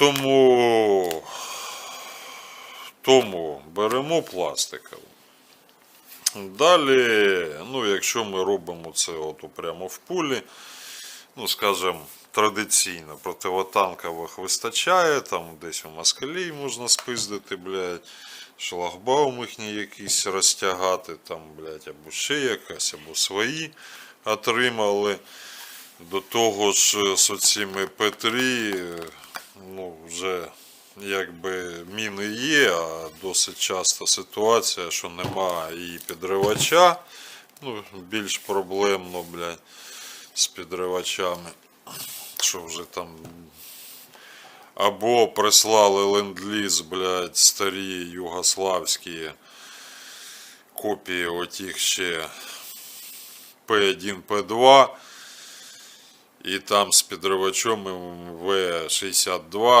Тому, тому беремо пластикову. Далі, ну, якщо ми робимо це от прямо в пулі, ну, скажімо, традиційно противотанкових вистачає, там десь у москалій можна спиздити, блядь, шлагбаум їхній якийсь розтягати, там, блядь, або ще якась, або свої отримали. До того ж, з оціми П3, ну, вже якби міни є, а досить часто ситуація, що нема і підривача. Ну, більш проблемно, блядь, з підривачами. Що вже там. Або прислали ленд-ліз, блядь, старі югославські копії отих ще П1, П2. І там з підривачом В62